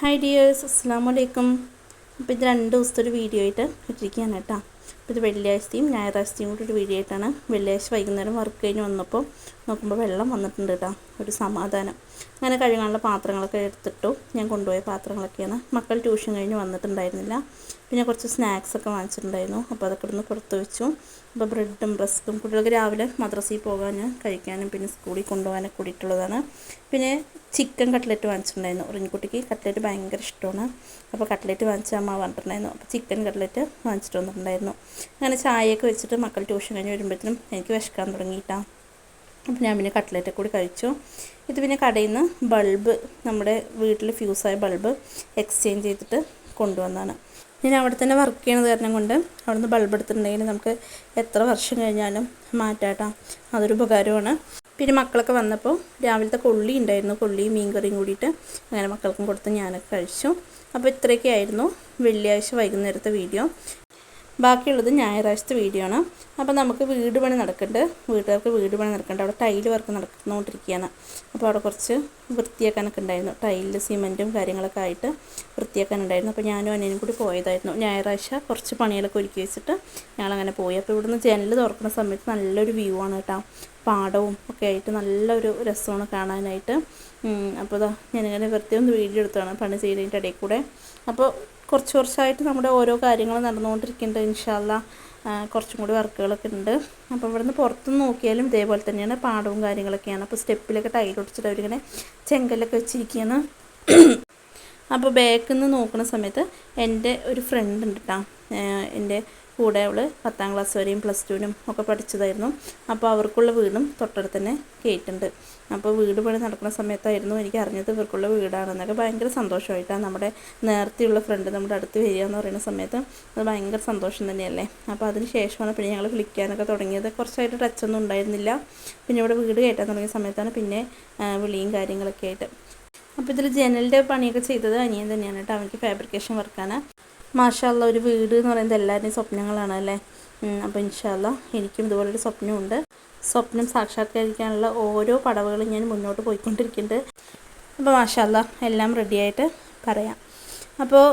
Hi dears അസ്സാം വലൈക്കും അപ്പോൾ ഇത് രണ്ട് ദിവസത്തെ ഒരു വീഡിയോ ആയിട്ട് ഇട്ടിരിക്കുകയാണ് കേട്ടോ. ഇത് വെള്ളിയാഴ്ചയും ഞായറാഴ്ചയും കൂടി ഒരു വീഡിയോ ആയിട്ടാണ് വെള്ളിയാഴ്ച വൈകുന്നേരം വർക്ക് കഴിഞ്ഞ് വന്നപ്പോൾ നോക്കുമ്പോൾ വെള്ളം വന്നിട്ടുണ്ട് കേട്ടോ ഒരു സമാധാനം. അങ്ങനെ കഴുകാനുള്ള പാത്രങ്ങളൊക്കെ എടുത്തിട്ടു ഞാൻ കൊണ്ടുപോയ പാത്രങ്ങളൊക്കെയാണ്. മക്കൾ ട്യൂഷൻ കഴിഞ്ഞ് വന്നിട്ടുണ്ടായിരുന്നില്ല. പിന്നെ കുറച്ച് സ്നാക്സൊക്കെ വാങ്ങിച്ചിട്ടുണ്ടായിരുന്നു. അപ്പോൾ അതൊക്കെ ഇവിടുന്ന് പുറത്ത് വെച്ചു. അപ്പോൾ ബ്രെഡും റസ്ക്കും കുട്ടികൾക്ക് രാവിലെ മദ്രസയിൽ പോകാൻ കഴിക്കാനും പിന്നെ സ്കൂളിൽ കൊണ്ടുപോകാനൊക്കെ കൂടിയിട്ടുള്ളതാണ്. പിന്നെ ചിക്കൻ കട്ട്ലറ്റ് വാങ്ങിച്ചിട്ടുണ്ടായിരുന്നു. ഉറിഞ്ഞിക്കുട്ടിക്ക് കട്ട്ലറ്റ് ഭയങ്കര ഇഷ്ടമാണ്. അപ്പോൾ കട്ട്ലറ്റ് വാങ്ങിച്ച അമ്മ പറഞ്ഞിട്ടുണ്ടായിരുന്നു. അപ്പോൾ ചിക്കൻ കട്ട്ലറ്റ് വാങ്ങിച്ചിട്ട് വന്നിട്ടുണ്ടായിരുന്നു. അങ്ങനെ ചായയൊക്കെ വെച്ചിട്ട് മക്കൾ ട്യൂഷൻ കഴിഞ്ഞ് വരുമ്പോഴത്തേനും എനിക്ക് വിശക്കാൻ തുടങ്ങിയിട്ടാണ് അപ്പം ഞാൻ പിന്നെ കട്ട്ലറ്റ് കൂടി കഴിച്ചു. ഇത് പിന്നെ കടയിൽ നിന്ന് ബൾബ് നമ്മുടെ വീട്ടിൽ ഫ്യൂസായ ബൾബ് എക്സ്ചേഞ്ച് ചെയ്തിട്ട് കൊണ്ടുവന്നതാണ്. ഞാൻ അവിടെ തന്നെ വർക്ക് ചെയ്യണത് കാരണം കൊണ്ട് അവിടെ നിന്ന് ബൾബ് എടുത്തിട്ടുണ്ടെങ്കിൽ നമുക്ക് എത്ര വർഷം കഴിഞ്ഞാലും മാറ്റാട്ടാം. അതൊരു ഉപകാരമാണ്. പിന്നെ മക്കളൊക്കെ വന്നപ്പോൾ രാവിലത്തെ കൊള്ളി ഉണ്ടായിരുന്നു. കൊള്ളിയും മീൻ കറിയും കൂടിയിട്ട് അങ്ങനെ മക്കൾക്കും കൊടുത്ത് ഞാനൊക്കെ കഴിച്ചു. അപ്പോൾ ഇത്രയൊക്കെ ആയിരുന്നു വെള്ളിയാഴ്ച വൈകുന്നേരത്തെ വീഡിയോ. ബാക്കിയുള്ളത് ഞായറാഴ്ചത്തെ വീഡിയോ ആണ്. അപ്പോൾ നമുക്ക് വീട് പണി നടക്കുന്നുണ്ട്. വീട്ടുകാർക്ക് വീട് പണി നടക്കുന്നുണ്ട്. അവിടെ ടൈൽ വർക്ക് നടന്നുകൊണ്ടിരിക്കുകയാണ്. അപ്പോൾ അവിടെ കുറച്ച് വൃത്തിയാക്കാനൊക്കെ ഉണ്ടായിരുന്നു. ടൈലിൽ സിമെന്റും കാര്യങ്ങളൊക്കെ ആയിട്ട് വൃത്തിയാക്കാനുണ്ടായിരുന്നു. അപ്പോൾ ഞാനും അനിയനും കൂടി പോയതായിരുന്നു. ഞായറാഴ്ച കുറച്ച് പണികളൊക്കെ ഒരുക്കി വെച്ചിട്ട് ഞങ്ങളങ്ങനെ പോയി. അപ്പോൾ ഇവിടുന്ന് ജനൽ തുറക്കുന്ന സമയത്ത് നല്ലൊരു വ്യൂ ആണ് കേട്ടോ. പാടവും ഒക്കെ ആയിട്ട് നല്ലൊരു രസമാണ് കാണാനായിട്ട്. അപ്പോൾ ഇതാ ഞാനിങ്ങനെ വെറുതെ ഒന്ന് വീഡിയോ എടുത്താണ് പണി ചെയ്യുന്നതിന്റെ ഇടയിൽ കൂടെ. അപ്പോൾ കുറച്ച് കുറച്ചായിട്ട് നമ്മുടെ ഓരോ കാര്യങ്ങൾ നടന്നുകൊണ്ടിരിക്കുന്നുണ്ട് ഇൻഷാല്ല കുറച്ചും കൂടി വർക്കുകളൊക്കെ ഉണ്ട്. അപ്പോൾ ഇവിടുന്ന് പുറത്തുനിന്ന് നോക്കിയാലും ഇതേപോലെ തന്നെയാണ്. പാടവും കാര്യങ്ങളൊക്കെയാണ്. അപ്പോൾ സ്റ്റെപ്പിലൊക്കെ ടൈൽ ഒടിച്ചിട്ട് അവരിങ്ങനെ ചെങ്കല്ലൊക്കെ വെച്ചിരിക്കുകയാണ്. അപ്പോൾ ബാക്കിൽ നിന്ന് നോക്കുന്ന സമയത്ത് എന്റെ ഒരു ഫ്രണ്ട് ഉണ്ട് കേട്ടോ എന്റെ കൂടെ അവൾ പത്താം ക്ലാസ് വരെയും പ്ലസ് ടുവിനും ഒക്കെ പഠിച്ചതായിരുന്നു. അപ്പോൾ അവർക്കുള്ള വീടും തൊട്ടടുത്ത് തന്നെ കേട്ടുണ്ട് അപ്പോൾ വീട് പണി നടക്കുന്ന സമയത്തായിരുന്നു എനിക്ക് അറിഞ്ഞത് ഇവർക്കുള്ള വീടാണെന്നൊക്കെ. ഭയങ്കര സന്തോഷമായിട്ടാണ് നമ്മുടെ നേരത്തെയുള്ള ഫ്രണ്ട് നമ്മുടെ അടുത്ത് വരിക എന്ന് പറയുന്ന സമയത്ത് അത് ഭയങ്കര സന്തോഷം തന്നെയല്ലേ. അപ്പോൾ അതിന് ശേഷമാണ് പിന്നെ ഞങ്ങൾ വിളിക്കാനൊക്കെ തുടങ്ങിയത്. കുറച്ചായിട്ട് ടച്ചൊന്നും ഉണ്ടായിരുന്നില്ല. പിന്നെ ഇവിടെ വീട് കയറ്റാൻ തുടങ്ങിയ സമയത്താണ് പിന്നെ വിളിയും കാര്യങ്ങളൊക്കെ ആയിട്ട്. അപ്പോൾ ഇതിൽ ജനലിന്റെ പണിയൊക്കെ ചെയ്തത് അനിയൻ തന്നെയാണ് കേട്ടോ. അവൻക്ക് ഫാബ്രിക്കേഷൻ വർക്കാണ് മാഷാല്ല ഒരു വീട് എന്ന് പറയുന്നത് എല്ലാവരുടെയും സ്വപ്നങ്ങളാണ് അല്ലേ? അപ്പോൾ ഇൻഷാല്ല എനിക്കും ഇതുപോലൊരു സ്വപ്നമുണ്ട്. സ്വപ്നം സാക്ഷാത്കരിക്കാനുള്ള ഓരോ പടവുകളും ഞാൻ മുന്നോട്ട് പോയിക്കൊണ്ടിരിക്കുന്നുണ്ട്. അപ്പോൾ മാഷാല്ല എല്ലാം റെഡിയായിട്ട് പറയാം. അപ്പോൾ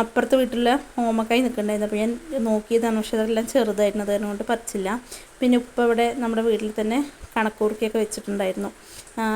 അപ്പുറത്തെ വീട്ടിൽ ഓമക്കായി നിൽക്കണ്ടായിരുന്നു. അപ്പോൾ ഞാൻ നോക്കിയതാണ് പക്ഷേ അതെല്ലാം ചെറുതായിരുന്നു അതുകൊണ്ട് പറിച്ചില്ല. പിന്നെ ഉപ്പ ഇവിടെ നമ്മുടെ വീട്ടിൽ തന്നെ കണക്കൂർക്കിയൊക്കെ വെച്ചിട്ടുണ്ടായിരുന്നു.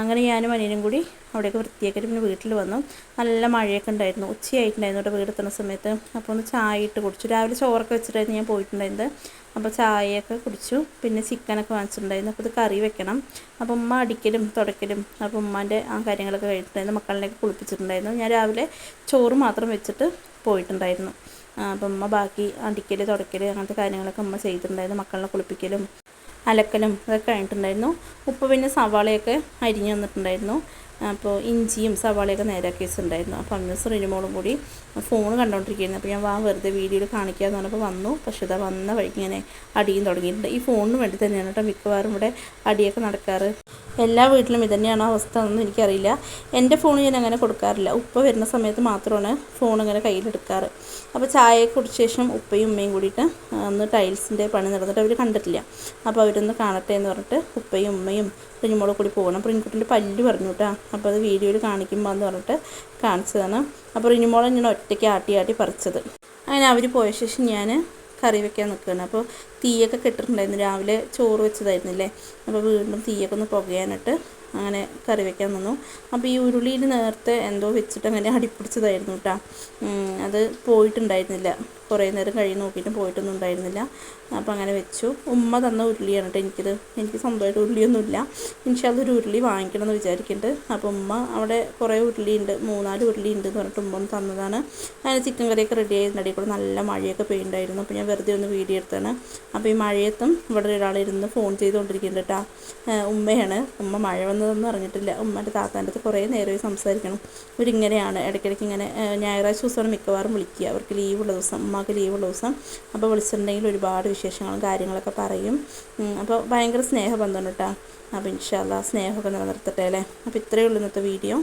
അങ്ങനെ ഞാനും അനിയനും കൂടി അവിടെയൊക്കെ വൃത്തിയാക്കിയിട്ട് പിന്നെ വീട്ടിൽ വന്നു. നല്ല മഴയൊക്കെ ഉണ്ടായിരുന്നു. ഉച്ചയായിട്ടുണ്ടായിരുന്നു ഇവിടെ വീടെത്തുന്ന സമയത്ത്. അപ്പോൾ ഒന്ന് ചായ ഇട്ട് കുടിച്ചു. രാവിലെ ചോറൊക്കെ വെച്ചിട്ടായിരുന്നു ഞാൻ പോയിട്ടുണ്ടായിരുന്നത്. അപ്പോൾ ചായയൊക്കെ കുടിച്ചു. പിന്നെ ചിക്കനൊക്കെ വാങ്ങിച്ചിട്ടുണ്ടായിരുന്നു. അപ്പോൾ ഇത് കറി വെക്കണം. അപ്പോൾ ഉമ്മ അടിക്കലും തുടക്കലും അപ്പോൾ ഉമ്മാന്റെ ആ കാര്യങ്ങളൊക്കെ കഴിഞ്ഞിട്ടുണ്ടായിരുന്നു. മക്കളിനെയൊക്കെ കുളിപ്പിച്ചിട്ടുണ്ടായിരുന്നു. ഞാൻ രാവിലെ ചോറ് മാത്രം വെച്ചിട്ട് പോയിട്ടുണ്ടായിരുന്നു. അപ്പം ഉമ്മ ബാക്കി അടിക്കൽ തുടയ്ക്കൽ അങ്ങനത്തെ കാര്യങ്ങളൊക്കെ ഉമ്മ ചെയ്തിട്ടുണ്ടായിരുന്നു. മക്കളെ കുളിപ്പിക്കലും അലക്കലും ഇതൊക്കെ കഴിഞ്ഞിട്ടുണ്ടായിരുന്നു. ഉപ്പ് പിന്നെ സവാളയൊക്കെ അരിഞ്ഞു തന്നിട്ടുണ്ടായിരുന്നു അപ്പോൾ ഇഞ്ചിയും സവാളയൊക്കെ നേരാക്കി വെച്ചിട്ടുണ്ടായിരുന്നു അപ്പോൾ അന്ന് റിനിമോളും കൂടി ഫോൺ കണ്ടുകൊണ്ടിരിക്കുകയായിരുന്നു അപ്പോൾ ഞാൻ വാ വെറുതെ വീഡിയോയിൽ കാണിക്കാമെന്ന് പറഞ്ഞപ്പോൾ വന്നു. പക്ഷേ ഇതാ വന്ന വഴിക്ക് ഇങ്ങനെ അടിയും തുടങ്ങിയിട്ടുണ്ട്. ഈ ഫോണിന് വേണ്ടി തന്നെയാണ് കേട്ടോ മിക്കവാറും ഇവിടെ അടിയൊക്കെ നടക്കാറ്. എല്ലാ വീട്ടിലും ഇതന്നെയാണോ അവസ്ഥ എന്നൊന്നും എനിക്കറിയില്ല. എന്റെ ഫോൺ ഞാൻ അങ്ങനെ കൊടുക്കാറില്ല. ഉപ്പ വരുന്ന സമയത്ത് മാത്രമാണ് ഫോൺ ഇങ്ങനെ കയ്യിലെടുക്കാറ്. അപ്പോൾ ചായ കുടിച്ച ശേഷം ഉപ്പയും ഉമ്മയും കൂടിയിട്ട് അന്ന് ടൈൽസിന്റെ പണി നടന്നിട്ട് അവർ കണ്ടിട്ടില്ല. അപ്പോൾ അവരൊന്ന് കാണട്ടെ എന്ന് പറഞ്ഞിട്ട് ഉപ്പയും ഉമ്മയും കുഞ്ഞുമോളെ കൂടി പോകണം. അപ്പോൾ പല്ല് പറഞ്ഞു കേട്ടോ. അപ്പോൾ അത് വീഡിയോയിൽ കാണിക്കുമ്പോൾ എന്ന് പറഞ്ഞിട്ട് കാണിച്ചതാണ്. അപ്പോൾ റിനുമോളെ ഞാൻ ഒറ്റയ്ക്ക് ആട്ടി ആട്ടി പറിച്ചത്. അങ്ങനെ അവർ പോയ ശേഷം ഞാൻ കറി വെക്കാൻ നിൽക്കുകയാണ്. അപ്പോൾ തീയൊക്കെ കെട്ടിട്ടുണ്ടായിരുന്നു. രാവിലെ ചോറ് വെച്ചതായിരുന്നില്ലേ? അപ്പോൾ വീണ്ടും തീയൊക്കെ ഒന്ന് പുകയാനിട്ട് അങ്ങനെ കറി വെക്കാൻ നിന്നു അപ്പോൾ ഈ ഉരുളിയിൽ നേരത്തെ എന്തോ വെച്ചിട്ട് അങ്ങനെ അടിപ്പിടിച്ചതായിരുന്നു കേട്ടോ അത് പോയിട്ടുണ്ടായിരുന്നില്ല. കുറേ നേരം കഴിഞ്ഞ് നോക്കിയിട്ട് പോയിട്ടൊന്നും ഉണ്ടായിരുന്നില്ല. അപ്പോൾ അങ്ങനെ വെച്ചു. ഉമ്മ തന്ന ഉരുളിയാണ് കേട്ടോ എനിക്കിത്. എനിക്ക് സ്വന്തമായിട്ട് ഉരുളിയൊന്നുമില്ല. എനിക്ക് അതൊരു ഉരുളി വാങ്ങിക്കണം എന്ന് വിചാരിക്കുന്നുണ്ട് അപ്പോൾ ഉമ്മ അവിടെ കുറേ ഉരുളിയുണ്ട്. മൂന്നാൽ ഉരുളിയുണ്ട് എന്ന് പറഞ്ഞിട്ട് ഉമ്മ തന്നതാണ്. അങ്ങനെ ചിക്കൻ കറിയൊക്കെ റെഡി ആയിരുന്നു കൂടെ നല്ല മഴയൊക്കെ പെയ്യുണ്ടായിരുന്നു അപ്പോൾ ഞാൻ വെറുതെ ഒന്ന് വീഡിയോ എടുത്താണ് അപ്പോൾ ഈ മഴയത്തും ഇവിടെ ഒരാളിരുന്ന് ഫോൺ ചെയ്തുകൊണ്ടിരിക്കുന്നുണ്ട് കേട്ടോ ഉമ്മയാണ്. ഉമ്മ മഴ വന്നതൊന്നും അറിഞ്ഞിട്ടില്ല. ഉമ്മന്റെ താത്താന്റെ അടുത്ത് കുറേ നേരമായി സംസാരിക്കണം. ഇവരിങ്ങനെയാണ്. ഇടയ്ക്കിടയ്ക്ക് ഇങ്ങനെ ഞായറാഴ്ച ദിവസമാണ് മിക്കവാറും വിളിക്കുക. അവർക്ക് ലീവുള്ള ദിവസം ഉമ്മക്ക് ലീവുള്ള ദിവസം. അപ്പോൾ വിളിച്ചിട്ടുണ്ടെങ്കിൽ ഒരുപാട് വിശേഷങ്ങളും കാര്യങ്ങളൊക്കെ പറയും. അപ്പോൾ ഭയങ്കര സ്നേഹബന്ധമാണ് കേട്ടോ. അപ്പോൾ ഇൻഷാല്ല സ്നേഹമൊക്കെ നിലനിർത്തട്ടെ അല്ലേ? അപ്പോൾ ഇത്രയേ ഉള്ളൂ ഇന്നത്തെ വീഡിയോ.